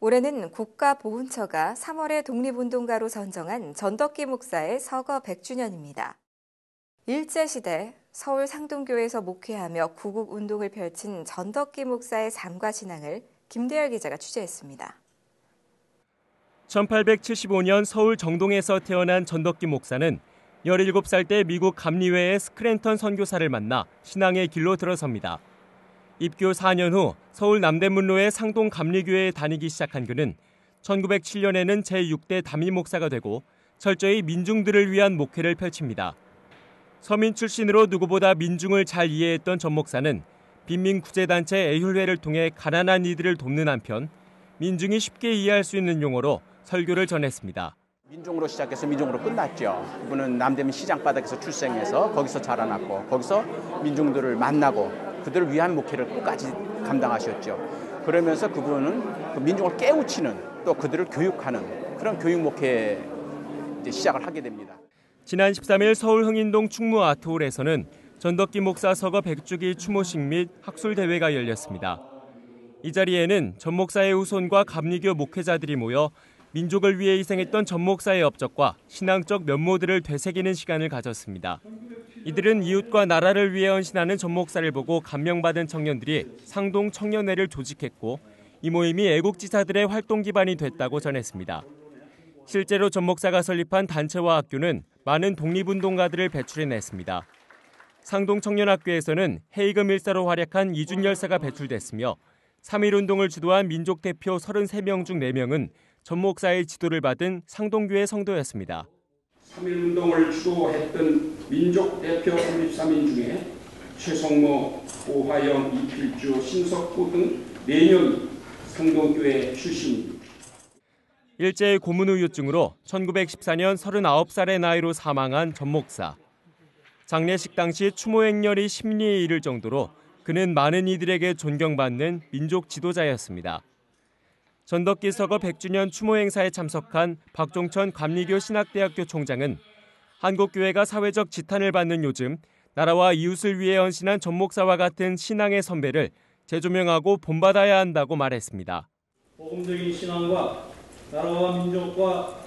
올해는 국가보훈처가 3월에 독립운동가로 선정한 전덕기 목사의 서거 100주년입니다. 일제시대 서울 상동교에서 목회하며 구국운동을 펼친 전덕기 목사의 삶과 신앙을 김대열 기자가 취재했습니다. 1875년 서울 정동에서 태어난 전덕기 목사는 17살 때 미국 감리회의 스크랜턴 선교사를 만나 신앙의 길로 들어섭니다. 입교 4년 후 서울 남대문로의 상동 감리교회에 다니기 시작한 그는 1907년에는 제6대 담임 목사가 되고 철저히 민중들을 위한 목회를 펼칩니다. 서민 출신으로 누구보다 민중을 잘 이해했던 전 목사는 빈민 구제단체 애율회를 통해 가난한 이들을 돕는 한편 민중이 쉽게 이해할 수 있는 용어로 설교를 전했습니다. 민중으로 시작해서 민중으로 끝났죠. 그분은 남대문 시장 바닥에서 출생해서 거기서 자라났고 거기서 민중들을 만나고 그들을 위한 목회를 끝까지 감당하셨죠. 그러면서 그분은 그 민중을 깨우치는 또 그들을 교육하는 그런 교육 목회 시작을 하게 됩니다. 지난 13일 서울 흥인동 충무 아트홀에서는 전덕기 목사 서거 100주기 추모식 및 학술 대회가 열렸습니다. 이 자리에는 전 목사의 후손과 감리교 목회자들이 모여 민족을 위해 희생했던 전 목사의 업적과 신앙적 면모들을 되새기는 시간을 가졌습니다. 이들은 이웃과 나라를 위해 헌신하는 전 목사를 보고 감명받은 청년들이 상동 청년회를 조직했고 이 모임이 애국지사들의 활동 기반이 됐다고 전했습니다. 실제로 전 목사가 설립한 단체와 학교는 많은 독립운동가들을 배출해냈습니다. 상동 청년학교에서는 헤이금 일사로 활약한 이준 열 사가 배출됐으며 3.1운동을 주도한 민족 대표 33명 중 4명은 전 목사의 지도를 받은 상동교회 성도였습니다. 3.1운동을 주도했던 민족 대표 33인 중에 최성모, 오하영, 이필주, 신석호 등 4명이 상동교회 출신입니다. 일제의 고문우유증으로 1914년 39살의 나이로 사망한 전 목사. 장례식 당시 추모 행렬이 심리에 이를 정도로 그는 많은 이들에게 존경받는 민족 지도자였습니다. 전덕기 서거 100주년 추모 행사에 참석한 박종천 감리교 신학대학교 총장은 한국교회가 사회적 지탄을 받는 요즘 나라와 이웃을 위해 헌신한 전 목사와 같은 신앙의 선배를 재조명하고 본받아야 한다고 말했습니다. 복음적인 신앙과 나라와 민족과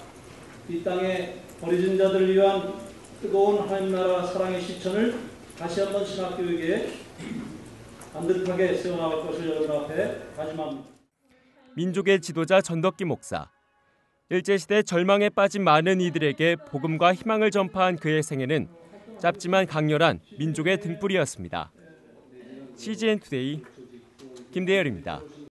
이 땅에 버려진 자들을 위한 뜨거운 하나님 나라 사랑의 실천을 다시 한번 신학교육에 반듯하게 세워나갈 것을 여러분 앞에 다짐합니다. 민족의 지도자 전덕기 목사. 일제시대 절망에 빠진 많은 이들에게 복음과 희망을 전파한 그의 생애는 짧지만 강렬한 민족의 등불이었습니다. CGN 투데이 김대열입니다.